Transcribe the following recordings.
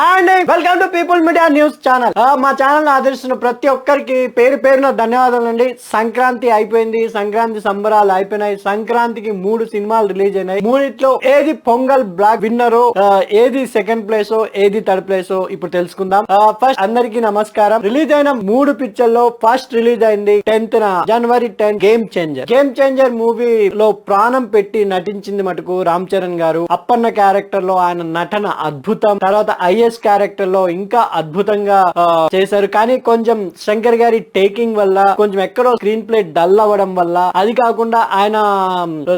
And welcome to people media news channel మా channel ఆదరిస్తున్న ప్రతి ఒక్కరికి పేరు పేరున ధన్యవాదాలు అండి. సంక్రాంతి అయిపోయింది సంక్రాంతి సంబరాలు అయిపోయినాయి సంక్రాంతికి మూడు సినిమాలు రిలీజ్ అయినాయి. మూడిట్లో ఏది పొంగల్ బ్లాక్ విన్నరో ఏది సెకండ్ ప్లేస్ ఏది థర్డ్ ప్లేస్ ఇప్పుడు తెలుసుకుందాం. ఫస్ట్ అందరికి నమస్కారం. రిలీజ్ అయిన మూడు పిక్చర్లో ఫస్ట్ రిలీజ్ అయింది టెన్త్ న జనవరి ten game changer game changer movie లో ప్రాణం పెట్టి నటించింది మటుకు రామ్ చరణ్ గారు. అప్పన్న క్యారెక్టర్లో ఆయన నటన అద్భుతం. తర్వాత ఐఎస్ క్యారెక్టర్లో ఇంకా అద్భుతంగా చేశారు. కానీ కొంచెం శంకర్ గారి టేకింగ్ వల్ల కొంచెం ఎక్కడో స్క్రీన్ ప్లే డల్ అవ్వడం వల్ల అది కాకుండా ఆయన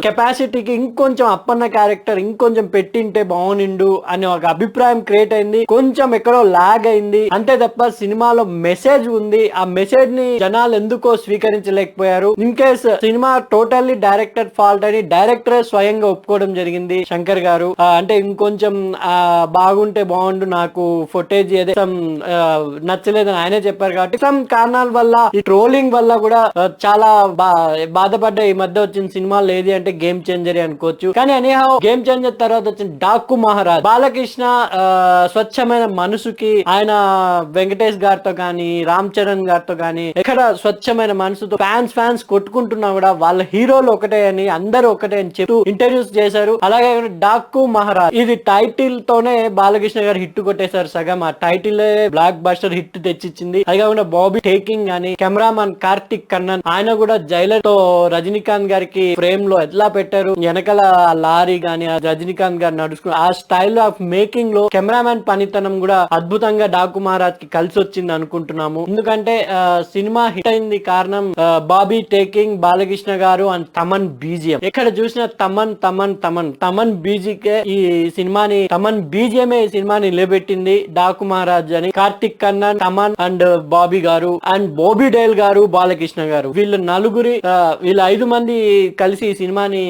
కెపాసిటీకి ఇంకొంచెం అప్పన్న క్యారెక్టర్ ఇంకొంచెం పెట్టింటే బాగునిండు అనే ఒక అభిప్రాయం క్రియేట్ అయింది. కొంచెం ఎక్కడో లాగ్ అయింది. అంతే తప్ప సినిమాలో మెసేజ్ ఉంది. ఆ మెసేజ్ని జనాలు ఎందుకో స్వీకరించలేకపోయారు. ఇన్ కేస్ సినిమా టోటల్లీ డైరెక్టర్ ఫాల్ట్ అని డైరెక్టరే స్వయంగా ఒప్పుకోవడం జరిగింది శంకర్ గారు. అంటే ఇంకొంచెం బాగుంటే బాగుండు నాకు ఫుటేజ్ ఏదే some, నచ్చలేదని ఆయనే చెప్పారు కాబట్టి సమ్ కారణాల వల్ల ఈ ట్రోలింగ్ వల్ల కూడా చాలా బా బాధపడ్డ ఈ మధ్య వచ్చిన సినిమాలు ఏది అంటే గేమ్ చేంజర్ అనుకోవచ్చు. కానీ అనేహా గేమ్ చేంజర్ తర్వాత వచ్చిన డాక్కు మహారాజ్ బాలకృష్ణ స్వచ్ఛమైన మనసుకి ఆయన వెంకటేష్ గారితో కానీ రామ్ చరణ్ గారితో కానీ ఎక్కడ స్వచ్ఛమైన మనసుతో ఫ్యాన్స్ ఫ్యాన్స్ కొట్టుకుంటున్నా కూడా వాళ్ళ హీరోలు ఒకటే అని అందరూ ఒకటే అని చెప్తూ ఇంటర్వ్యూస్ చేశారు. అలాగే డాక్కు మహారాజ్ ఇది టైటిల్ తోనే బాలకృష్ణ గారు హిట్ కొట్టేశారు సగం. ఆ టైటిల్ బ్లాక్ బస్టర్ హిట్ తెచ్చిచ్చింది. అది కాకుండా బాబీ టేకింగ్ అని కెమెరామన్ కార్తిక్ కన్నన్ ఆయన కూడా జైలర్తో రజనీకాంత్ గారికి ఫ్రేమ్లో ఎట్లా పెట్టారు? వెనకాల ఆ లారీ గాని ఆ రజనీకాంత్ గారు నడుచుకుని ఆ స్టైల్ ఆఫ్ మేకింగ్లో కెమెరామెన్ పనితనం కూడా అద్భుతంగా డాకు మహారాజ్కి కలిసి వచ్చింది అనుకుంటున్నాము. ఎందుకంటే సినిమా హిట్ అయింది కారణం బాబీ టేకింగ్ బాలకృష్ణ గారు అండ్ తమన్ బీజిఎం ఎక్కడ చూసినా తమన్ తమన్ తమన్. తమన్ బీజీకే ఈ సినిమాని తమన్ బీజిఎమే ఈ సినిమాని పెట్టింది డాకు మహారాజ్ అని. Karthik Kannan Thaman and Bobby garu and Bobby Dale గారు బాలకృష్ణ గారు. వీళ్ళు నలుగురి వీళ్ళు ఐదు మంది కలిసి ఈ సినిమాని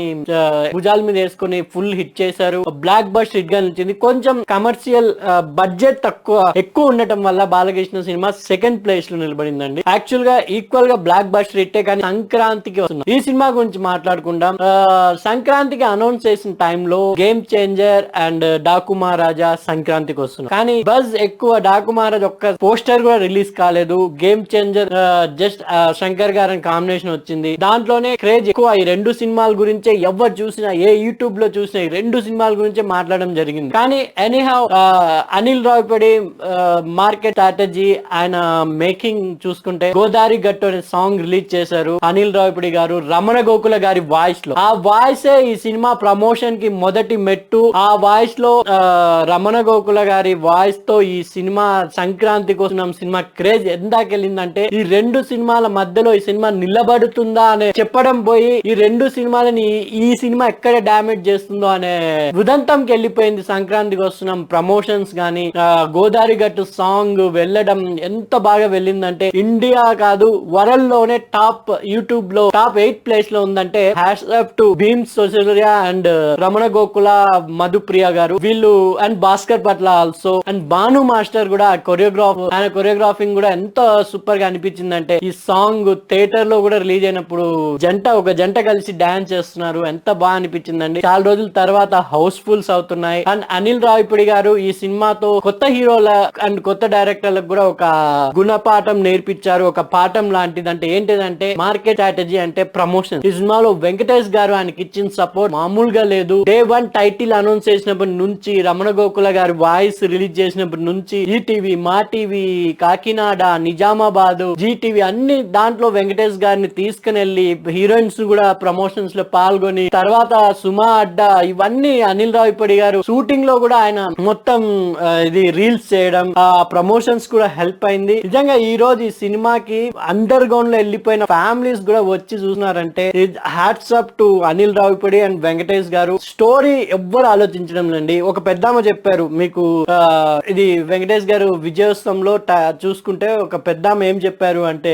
భుజాల మీద వేసుకుని ఫుల్ హిట్ చేశారు. బ్లాక్ బస్ట్ హిట్గా నిలిచింది. కొంచెం కమర్షియల్ బడ్జెట్ తక్కువ ఎక్కువ ఉండటం వల్ల బాలకృష్ణ సినిమా సెకండ్ ప్లేస్లో నిలబడిందండి. యాక్చువల్గా ఈక్వల్గా బ్లాక్ బస్ట్ హిట్టే కానీ సంక్రాంతికి వస్తున్నాం. ఈ సినిమా గురించి మాట్లాడుకుందాం. సంక్రాంతికి అనౌన్స్ చేసిన టైంలో game changer and Daaku Maharaja సంక్రాంతికి చూస్తున్నాం. కానీ బజ్ ఎక్కువ డాకు మహారాజ్ ఒక్క పోస్టర్ కూడా రిలీజ్ కాలేదు. గేమ్ చేంజర్ జస్ట్ శంకర్ గారి కాంబినేషన్ వచ్చింది. దాంట్లోనే క్రేజ్ ఎక్కువ. ఈ రెండు సినిమాల గురించే ఎవరు చూసినా ఏ యూట్యూబ్లో చూసినా ఈ రెండు సినిమాల గురించే మాట్లాడడం జరిగింది. కానీ anyhow Anil Ravipudi market strategy ఆయన మేకింగ్ చూసుకుంటే గోదావరి గట్టు అనే సాంగ్ రిలీజ్ చేశారు అనిల్ రావుపడి గారు రమణ గోకుల గారి వాయిస్లో. ఆ వాయిస్ ఈ సినిమా ప్రమోషన్కి మొదటి మెట్టు. ఆ వాయిస్లో రమణ గోకుల గారి వాయిస్తో ఈ సినిమా సంక్రాంతి కోసం సినిమా క్రేజ్ ఎందాకెళ్ళిందంటే ఈ రెండు సినిమాల మధ్యలో ఈ సినిమా నిలబడుతుందా అనే చెప్పడం పోయి ఈ రెండు సినిమాలని ఈ సినిమా ఎక్కడ డామేజ్ చేస్తుందో అనే ఉదంతంకి వెళ్ళిపోయింది సంక్రాంతికి వస్తున్నాం ప్రమోషన్స్ గానీ గోదావరి గట్టు సాంగ్ వెళ్ళడం ఎంత బాగా వెళ్ళిందంటే ఇండియా కాదు వరల్డ్లోనే టాప్ యూట్యూబ్లో టాప్ ఎయిట్ ప్లేస్లో ఉందంటే hash to Bheems సోసరియా and Ramana Gokula Madhupriya గారు వీళ్ళు అండ్ భాస్కర్ పట్ల ఆల్సో అండ్ భాను మాస్టర్ కూడా కొరియోగ్రాఫ్ ఆయన కొరియోగ్రాఫింగ్ కూడా ఎంత సూపర్గా అనిపించిందంటే ఈ సాంగ్ థియేటర్లో కూడా రిలీజ్ అయినప్పుడు జంట ఒక జంట కలిసి డాన్స్ చేస్తున్నారు. ఎంత బాగా అనిపించిందండి. చాలా రోజుల తర్వాత హౌస్ఫుల్స్ అవుతున్నాయి. అండ్ అనిల్ రావిపూడి గారు ఈ సినిమాతో కొత్త హీరోల అండ్ కొత్త డైరెక్టర్లకు కూడా ఒక గుణపాఠం నేర్పించారు. ఒక పాఠం లాంటిది అంటే ఏంటిదంటే మార్కెట్ స్ట్రాటజీ అంటే ప్రమోషన్ ఈ సినిమాలో వెంకటేష్ గారు ఆయనకి ఇచ్చిన సపోర్ట్ మామూలుగా లేదు. డే వన్ టైటిల్ అనౌన్స్ చేసినప్పటి నుంచి రమణ గోకుల గారి వాయిస్ రిలీజ్ చేసినప్పటి నుంచి ఈటీవీ మా టీవీ కాకినాడ నిజామాబాద్ జీటీవీ అన్ని దాంట్లో వెంకటేష్ గారిని తీసుకుని వెళ్ళి హీరోయిన్స్ కూడా ప్రమోషన్స్లో పాల్గొని తర్వాత సుమా అడ్డా ఇవన్నీ అనిల్ రావిపడి గారు షూటింగ్లో కూడా ఆయన మొత్తం ఇది రీల్స్ చేయడం ఆ ప్రమోషన్స్ కూడా హెల్ప్ అయింది. నిజంగా ఈ రోజు ఈ సినిమాకి అండర్ గ్రౌండ్లో వెళ్ళిపోయిన ఫ్యామిలీస్ కూడా వచ్చి చూసినారంటే hats up to Anil Ravipudi and Venkatesh గారు. స్టోరీ ఎవ్వరు ఆలోచించడం లేండి ఒక పెద్దమ్మ చెప్పారు మీకు ఇది వెంకటేష్ గారు విజయోత్సవంలో ట- చూసుకుంటే ఒక పెద్ద ఏం చెప్పారు అంటే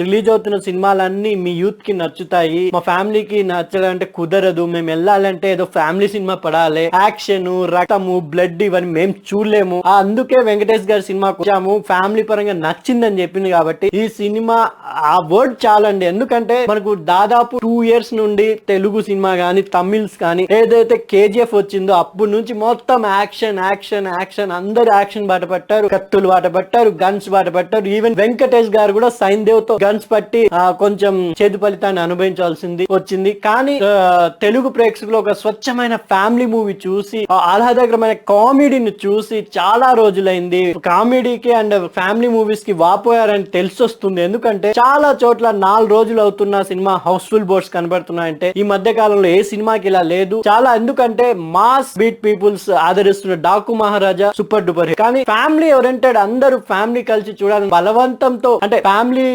రిలీజ్ అవుతున్న సినిమాలన్నీ మీ యూత్కి నచ్చుతాయి మా ఫ్యామిలీకి నచ్చదంటే కుదరదు మేము వెళ్ళాలంటే ఏదో ఫ్యామిలీ సినిమా పడాలి యాక్షన్ రక్తము బ్లడ్ ఇవన్నీ మేము చూడలేము. అందుకే వెంకటేష్ గారి సినిమా వచ్చాము ఫ్యామిలీ పరంగా నచ్చిందని చెప్పింది కాబట్టి ఈ సినిమా ఆ వర్డ్ చాలండి. ఎందుకంటే మనకు దాదాపు టూ ఇయర్స్ నుండి తెలుగు సినిమా గానీ తమిళ్స్ కానీ ఏదైతే కేజీఎఫ్ వచ్చిందో అప్పటి నుంచి మొత్తం యాక్షన్ యాక్షన్ యాక్షన్ అందరు యాక్షన్ బాట పట్టారు కత్తులు బాట పట్టారు గన్స్ బాట పట్టారు. ఈవెన్ వెంకటేష్ గారు కూడా సైన్ దేవ్తో గన్స్ పట్టి కొంచెం చేదు ఫలితాన్ని అనుభవించాల్సింది వచ్చింది. కానీ తెలుగు ప్రేక్షకులు ఒక స్వచ్ఛమైన ఫ్యామిలీ మూవీ చూసి ఆహ్లాదకరమైన కామెడీని చూసి చాలా రోజులైంది. కామెడీకి అండ్ ఫ్యామిలీ మూవీస్కి వాపోయారని తెలిసొస్తుంది. ఎందుకంటే చాలా చోట్ల నాలుగు రోజులు అవుతున్న సినిమా హౌస్ఫుల్ బోర్డ్స్ కనబడుతున్నాయంటే ఈ మధ్య కాలంలో ఏ సినిమాకి ఇలా లేదు. చాలా ఎందుకంటే మాస్ బీట్ పీపుల్స్ ఆదరిస్తున్న Daaku Maharaaj super duper hit కానీ ఫ్యామిలీ ఓరియంటెడ్ అందరూ ఫ్యామిలీ కలిసి చూడాలని బలవంతంతో అంటే ఫ్యామిలీ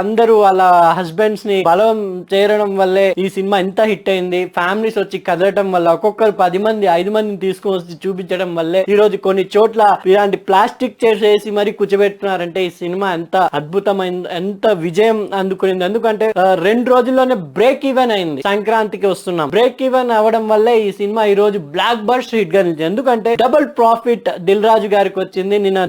అందరూ వాళ్ళ హస్బెండ్స్ని బలం చేరడం వల్లే ఈ సినిమా ఎంత హిట్ అయింది. ఫ్యామిలీస్ వచ్చి కదలటం వల్ల ఒక్కొక్కరు పది మంది ఐదు మందిని తీసుకొని వచ్చి చూపించడం వల్లే ఈ రోజు కొన్ని చోట్ల ఇలాంటి ప్లాస్టిక్ చేసేసి మరి కూర్చోబెట్టున్నారంటే ఈ సినిమా ఎంత అద్భుతమైన ఎంత విజయం అందుకునింది. ఎందుకంటే రెండు రోజుల్లోనే బ్రేక్ ఈవెన్ అయింది. సంక్రాంతికి వస్తున్నాం. బ్రేక్ ఈవెన్ అవడం వల్లే ఈ సినిమా ఈ రోజు బ్లాక్ బస్ట్ హిట్గా నిలిచింది. ఎందుకంటే డబుల్ ప్రాఫిట్ దిల్ రాజు గారికి వచ్చింది. నిన్న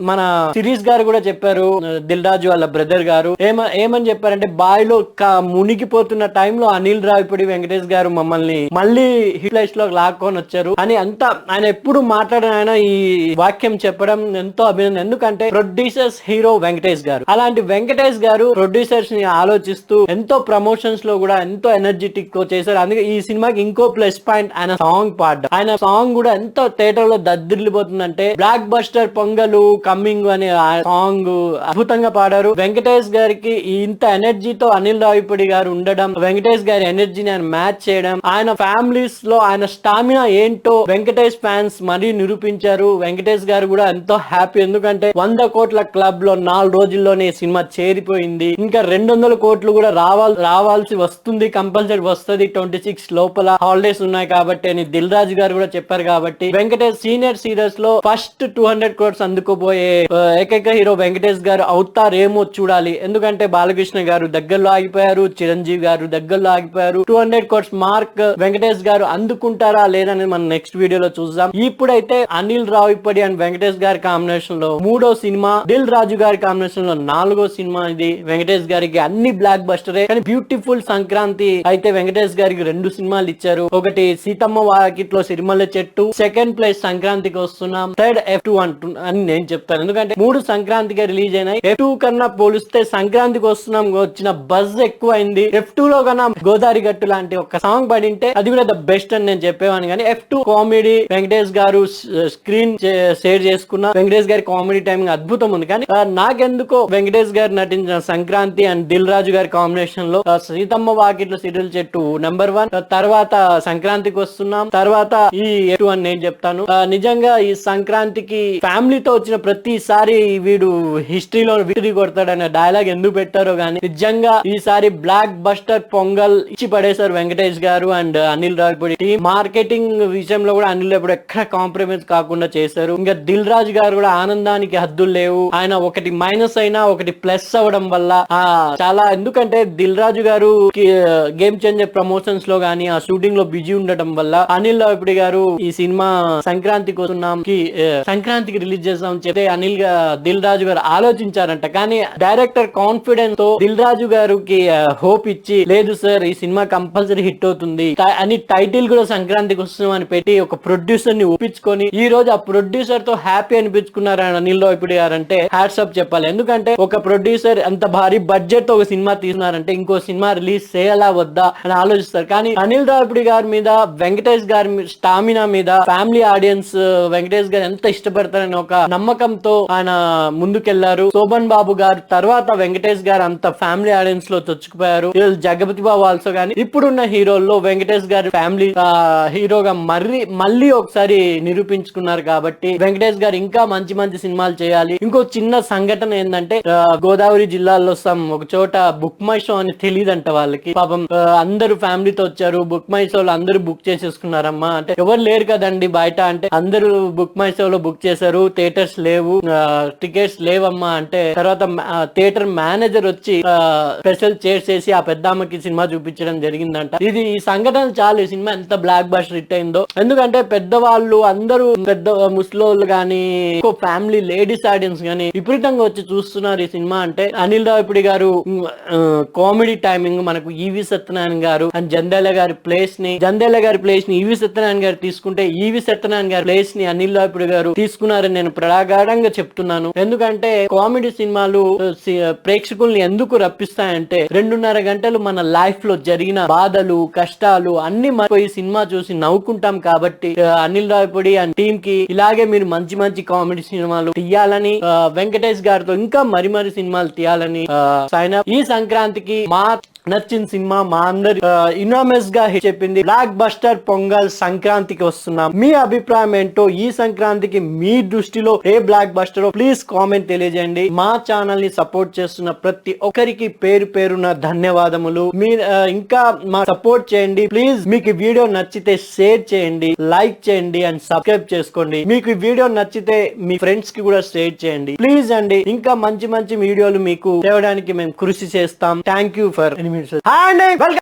మన సిరీస్ గారు కూడా చెప్పారు దిల్ రాజు వాళ్ళ బ్రదర్ గారు. ఏమ ఏమని చెప్పారంటే బావిలో లో మునిగిపోతున్న టైంలో అనిల్ రావిపూడి వెంకటేష్ గారు మమ్మల్ని మళ్ళీ హిట్ లైఫ్లో లాక్కొని వచ్చారు. అని అంత ఆయన ఎప్పుడు మాట్లాడిన ఆయన ఈ వాక్యం చెప్పడం ఎంతో అభినందన. ఎందుకంటే ప్రొడ్యూసర్స్ హీరో వెంకటేష్ గారు. అలాంటి వెంకటేష్ గారు ప్రొడ్యూసర్స్ని ఆలోచిస్తూ ఎంతో ప్రమోషన్స్లో కూడా ఎంతో ఎనర్జెటిక్తో చేశారు. అందుకే ఈ సినిమాకి ఇంకో ప్లస్ పాయింట్ ఆయన సాంగ్ పాడడం. ఆయన సాంగ్ కూడా ఎంతో థియేటర్లో దద్దిల్లిపోతుందంటే బ్లాక్ బస్టర్ పొంగలు కమ్మింగ్ అనే సాంగ్ అద్భుతంగా పాడారు. వెంకటేష్ గారికి ఇంత ఎనర్జీతో అనిల్ రావిపూడి గారు ఉండడం వెంకటేష్ గారి ఎనర్జీని ఆయన మ్యాచ్ చేయడం ఆయన ఫ్యామిలీస్లో ఆయన స్టామినా ఏంటో వెంకటేష్ ఫ్యాన్స్ మరీ నిరూపించారు. వెంకటేష్ గారు కూడా ఎంతో హ్యాపీ ఎందుకంటే వంద కోట్ల క్లబ్లో నాలుగు రోజుల్లోనే సినిమా చేరిపోయింది. ఇంకా రెండు వందల కోట్లు కూడా రావాల్ రావాల్సి వస్తుంది. కంపల్సరీ వస్తుంది. ట్వంటీ సిక్స్ లోపల హాలిడేస్ ఉన్నాయి కాబట్టి అని దిల్ రాజు గారు కూడా చెప్పారు కాబట్టి వెంకటేష్ సీనియర్ సిరీస్లో ఫస్ట్ టూ హండ్రెడ్ క్రోడ్స్ అందుకోబోయే ఏకైక హీరో వెంకటేష్ గారు అవుతారేమో చూడాలి. ఎందుకంటే బాలకృష్ణ గారు దగ్గరలో ఆగిపోయారు చిరంజీవి గారు దగ్గరలో ఆగిపోయారు. Two hundred crores mark Venkatesh గారు అందుకుంటారా లేదని మనం నెక్స్ట్ వీడియోలో చూద్దాం. ఇప్పుడైతే అనిల్ రావిపడి అండ్ వెంకటేష్ గారి కాంబినేషన్లో మూడో సినిమా దిల్ రాజు గారి కాంబినేషన్లో నాలుగో సినిమా ఇది. వెంకటేష్ గారికి అన్ని బ్లాక్ బస్టరే కానీ బ్యూటిఫుల్ సంక్రాంతి అయితే వెంకటేష్ గారికి రెండు సినిమాలు ఇచ్చారు. ఒకటి సీతమ్మ వాకిట్లో సిరిమల్ల చెట్టు సెకండ్ ప్లేస్ సంక్రాంతి సంక్రాంతికి వస్తున్నాం. థర్డ్ ఎఫ్ టూ అని నేను చెప్తాను. ఎందుకంటే మూడు సంక్రాంతిగా రిలీజ్ అయినాయి. ఎఫ్ టూ కన్నా పోలిస్తే సంక్రాంతికి వస్తున్నాం. వచ్చిన బజ్ ఎక్కువైంది. ఎఫ్ టూ లో కన్నా గోదావరి గట్టు లాంటి ఒక సాంగ్ పడింటే అది కూడా ద బెస్ట్ అని నేను చెప్పేవాను కానీ ఎఫ్ టూ కామెడీ వెంకటేష్ గారు స్క్రీన్ షేర్ చేసుకున్న వెంకటేష్ గారి కామెడీ టైమింగ్ అద్భుతం ఉంది. కానీ నాకెందుకో వెంకటేష్ గారు నటించిన సంక్రాంతి అండ్ దిల్ రాజు గారి కాంబినేషన్లో సీతమ్మ వాకిట్ల సీరియల్ చెట్టు నెంబర్ వన్ తర్వాత సంక్రాంతికి వస్తున్నాం. తర్వాత ఈ ఎటు అని నేను చెప్తాను. నిజంగా ఖచ్చితంగా ఈ సంక్రాంతికి ఫ్యామిలీతో వచ్చిన ప్రతిసారి వీడు హిస్టరీలో విసిరి కొడతాడనే డైలాగ్ ఎందుకు పెట్టారో గానీ నిజంగా ఈసారి బ్లాక్ బస్టర్ పొంగల్ ఇచ్చి పడేశారు వెంకటేష్ గారు and Anil Ravipudi. Team marketing విషయంలో కూడా అనిల్ ఎప్పుడు ఎక్కడ కాంప్రమైజ్ కాకుండా చేశారు. ఇంకా దిల్ రాజు గారు కూడా ఆనందానికి హద్దులు లేవు. ఆయన ఒకటి మైనస్ అయినా ఒకటి ప్లస్ అవ్వడం వల్ల చాలా ఎందుకంటే దిల్ రాజు గారు గేమ్ చేంజర్ ప్రమోషన్స్లో గానీ ఆ షూటింగ్లో బిజీ ఉండటం వల్ల అనిల్ రావిపూడి గారు ఈ సినిమా సంక్రాంతి కోసం వస్తున్నాం కి సంక్రాంతికి రిలీజ్ చేస్తాం చెప్తే అనిల్గా దిల్ రాజు గారు ఆలోచించారంట. కానీ డైరెక్టర్ కాన్ఫిడెన్స్తో దిల్ రాజు గారికి హోప్ ఇచ్చి లేదు సార్ ఈ సినిమా కంపల్సరీ హిట్ అవుతుంది. అని టైటిల్ కూడా సంక్రాంతికి వస్తున్నాం అని పెట్టి ఒక ప్రొడ్యూసర్ని ఒప్పించుకొని ఈ రోజు ఆ ప్రొడ్యూసర్తో హ్యాపీ అనిపించుకున్నారు ఆయన అనిల్ రావిపూడి గారు అంటే హ్యాట్సప్ చెప్పాలి. ఎందుకంటే ఒక ప్రొడ్యూసర్ అంత భారీ బడ్జెట్తో ఒక సినిమా తీసినారంటే ఇంకో సినిమా రిలీజ్ చేయాలా వద్దా అని ఆలోచిస్తారు. కానీ అనిల్ రావిపూడి గారి మీద వెంకటేష్ గారి స్టామినా మీద ఫ్యామిలీ ఆడియన్స్ వెంకటేష్ గారు ఎంత ఇష్టపడతారని ఒక నమ్మకంతో ఆయన ముందుకెళ్ళారు. శోభన్ బాబు గారు తర్వాత వెంకటేష్ గారు అంత ఫ్యామిలీ ఆడియన్స్లో చొచ్చుకుపోయారు. జగపతి బాబు ఆల్సో గానీ ఇప్పుడున్న హీరోల్లో వెంకటేష్ గారు ఫ్యామిలీ హీరోగా మర్రి మళ్ళీ ఒకసారి నిరూపించుకున్నారు కాబట్టి వెంకటేష్ గారు ఇంకా మంచి మంచి సినిమాలు చేయాలి. ఇంకో చిన్న సంఘటన ఏంటంటే గోదావరి జిల్లాలో సమ్ ఒక చోట బుక్ మై షో అని తెలియదంట వాళ్ళకి. పాపం ఆ, అందరూ ఫ్యామిలీతో వచ్చారు. బుక్ మై షోలు అందరూ బుక్ చేసేసుకున్నారమ్మా. అంటే ఎవరు లేరు కదండి బయట. అంటే అందరూ బుక్ మై షోలో బుక్ చేశారు. థియేటర్స్ లేవు. టికెట్స్ లేవమ్మా అంటే తర్వాత థియేటర్ మేనేజర్ వచ్చి స్పెషల్ చైర్ చేసి ఆ పెద్దమ్మకి సినిమా చూపించడం జరిగిందంట. ఇది ఈ సంఘటన చాలు. ఈ సినిమా ఎంత బ్లాక్ బస్టర్ హిట్ అయిందో. ఎందుకంటే పెద్దవాళ్ళు అందరూ పెద్ద ముసలోళ్ళు గానీ ఫ్యామిలీ లేడీస్ ఆడియన్స్ కానీ విపరీతంగా వచ్చి చూస్తున్నారు ఈ సినిమా అంటే. అనిల్ రావిపూడి గారు కామెడీ టైమింగ్ మనకు ఈవి సత్యనారాయణ గారు అండ్ జందేల గారి ప్లేస్ని జందేల గారి ప్లేస్ని ఈవి సత్యనారాయణ గారు తీసుకుంటే ఈవి సత్యనారాయణ గారి ప్లేస్ని అనిల్ రావిపూడి గారు తీసుకున్నారని నేను ప్రగాఢంగా చెప్తున్నాను. ఎందుకంటే కామెడీ సినిమాలు ప్రేక్షకుల్ని ఎందుకు రప్పిస్తాయంటే రెండున్నర గంటలు మన లైఫ్లో జరిగిన బాధలు కష్టాలు అన్ని మర్చిపోయి సినిమా చూసి నవ్వుకుంటాం కాబట్టి అనిల్ రాయపుడి అండ్ టీమ్కి ఇలాగే మీరు మంచి మంచి కామెడీ సినిమాలు తీయాలని వెంకటేష్ గారితో ఇంకా మరి మరి సినిమాలు తీయాలని సైన్ ఈ సంక్రాంతికి మా నచ్చిన సినిమా మా అందరి ఇనామస్గా చెప్పింది బ్లాక్ బస్టర్ పొంగల్ సంక్రాంతికి వస్తున్నాం. మీ అభిప్రాయం ఏంటో ఈ సంక్రాంతికి మీ దృష్టిలో ఏ బ్లాక్ బస్టర్ ప్లీజ్ కామెంట్ తెలియజేయండి. మా ఛానల్ని సపోర్ట్ చేస్తున్న ప్రతి ఒక్కరికి పేరు పేరున ధన్యవాదములు. మీరు ఇంకా మా సపోర్ట్ చేయండి. ప్లీజ్ మీకు వీడియో నచ్చితే షేర్ చేయండి లైక్ చేయండి అండ్ సబ్స్క్రైబ్ చేసుకోండి. మీకు వీడియో నచ్చితే మీ ఫ్రెండ్స్కి కూడా షేర్ చేయండి. ప్లీజ్ అండి ఇంకా మంచి మంచి వీడియోలు మీకు తేవడానికి మేము కృషి చేస్తాం. Thank you for and welcome